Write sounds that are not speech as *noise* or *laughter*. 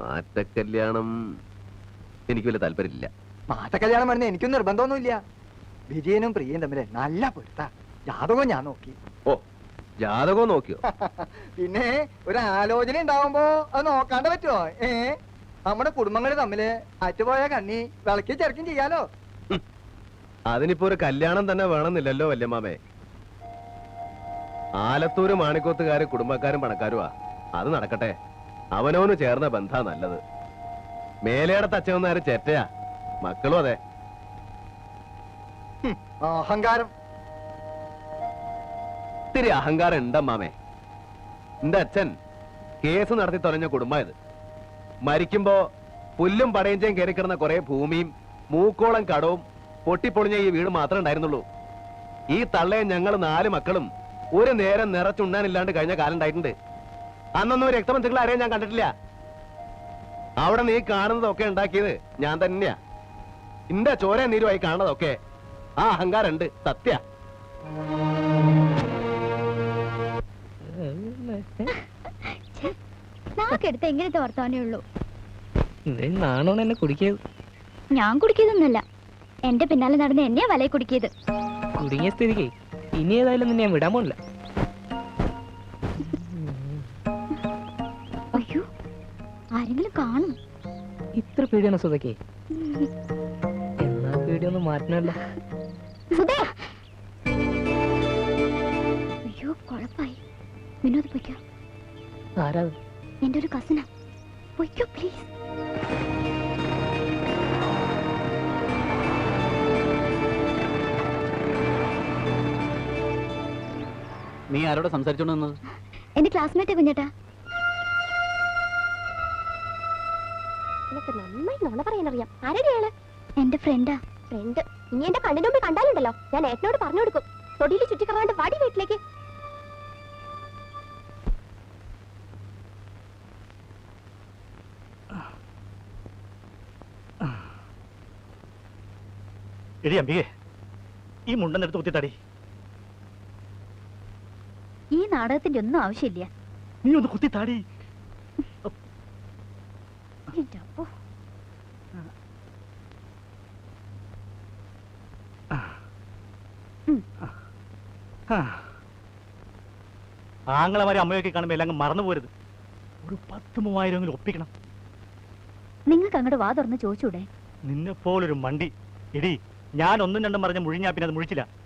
മാറ്റക്കല്യാണം എനിക്ക് വലിയ താല്പര്യമില്ല. മാറ്റക്കല്യാണം പറഞ്ഞ എനിക്കും നിർബന്ധമൊന്നുമില്ല. വിജയനും പ്രിയയും തമ്മിൽ നല്ല പൊരുത്ത. ജാതകവും ഞാൻ നോക്കി. ഓ ജാതകവും നോക്കിയോ? *laughs* പിന്നെ ഒരു ആലോചന ഉണ്ടാവുമ്പോ അത് നോക്കാണ്ട് പറ്റുമോ ഏ? നമ്മുടെ കുടുംബങ്ങൾ തമ്മിൽ അറ്റുപോയ കണ്ണി വിളക്കി ചെറുക്കും ചെയ്യാലോ? അതിനിപ്പോ ഒരു കല്യാണം തന്നെ വേണമെന്നില്ലല്ലോ വല്യമാമേ ആലത്തൂര് മാണിക്കോത്തുകാര് കുടുംബക്കാരും പണക്കാരുവാ. അത് നടക്കട്ടെ. അവനവന് ചേർന്ന ബന്ധാ നല്ലത്. മേലയുടെ തച്ചവന്നാര് ചേറ്റയാ മക്കളും അതെ. അഹങ്കാരം. ഇത്തിരി അഹങ്കാരം ഉണ്ടമ്മാമേ എന്റെ അച്ഛൻ കേസ് നടത്തി തൊലഞ്ഞ കുടുംബമായത്. മരിക്കുമ്പോ പുല്ലും പടയഞ്ചയും കയറി കിടന്ന കുറെ ഭൂമിയും മൂക്കോളം കടവും പൊട്ടിപ്പൊളിഞ്ഞ ഈ വീട് മാത്രമേ ഉണ്ടായിരുന്നുള്ളൂ. ഈ തള്ളയും ഞങ്ങൾ നാല് മക്കളും ഒരു നേരം നിറച്ചുണ്ണാനില്ലാണ്ട് കഴിഞ്ഞ കാലം ഉണ്ടായിട്ടുണ്ട്. അന്നൊന്നും രക്തബന്ധുക്കൾ ആരെയും ഞാൻ കണ്ടിട്ടില്ല. അവിടെ നീ കാണുന്നതൊക്കെ ഉണ്ടാക്കിയത് ഞാൻ തന്നെയാ. ഇന്റെ ചോര നീരുമായി കാണുന്നതൊക്കെ ആ അഹങ്കാരം ഉണ്ട് സത്യ. നാക്കെടുത്ത് എങ്ങനെ തോർത്താനേ ഉള്ളൂ. എന്നെ കുടിക്കിയത്? ഞാൻ കുടിക്കിയതൊന്നുമല്ല. എന്റെ പിന്നാലെ നടന്ന് എന്നെയാ വലയെ കുടിക്കിയത്. കുടുങ്ങിയ സ്ഥിതിക്ക് ഇനി ഏതായാലും നിന്നെ ഞാൻ വിടാൻ പോണില്ല. ആരെങ്കിലും കാണും. ഇത്ര പേടിയാണ് സുതക്കേ എന്നാ പേടിയൊന്നും മാറ്റണല്ല അയ്യോ കൊഴപ്പായി. വിനോദ് പൊയ്ക്കോ. ആരാ എന്റെ ഒരു കസിനാ പൊയ്ക്കോ പ്ലീസ് നീ ആരോട് സംസാരിച്ചോണ്ട് നിന്നത്? എന്റെ ക്ലാസ്മേറ്റ് കുഞ്ഞേട്ടാ. നിനക്ക് നന്നായി നുണ പറയാനറിയാം. ആരുടെ അയാൾ? എന്റെ ഫ്രണ്ടാ. ഫ്രണ്ട്. ഇനി എന്റെ കണ്ണിന് മുമ്പിൽ കണ്ടാലുണ്ടല്ലോ. ഞാൻ ഏട്ടനോട് പറഞ്ഞു കൊടുക്കും. തൊടിയിൽ ചുറ്റിക്കറാണ്ട് വാടി വീട്ടിലേക്ക്. എടി അമ്പികെ ഈ മുണ്ടെന്നെടുത്ത് കുത്തിത്താടി ഈ നാടകത്തിന്റെ ഒന്നും ആവശ്യമില്ല. നീ ഒന്ന് കുത്തിത്താടി. ആങ്ങളമാരെ അമ്മയൊക്കെ കാണുമ്പോ എല്ലാം മറന്നു പോരുത്. ഒരു പത്ത് മൂവായിരം ഒപ്പിക്കണം. നിങ്ങൾക്ക് അങ്ങോട്ട് വാ തുറന്ന് ചോദിച്ചൂടെ? നിന്നെ പോലൊരു മണ്ടി. എടി ഞാൻ ഒന്നും രണ്ടും പറഞ്ഞ മുഴിഞ്ഞാ പിന്നെ അത് മുഴിച്ചില്ല.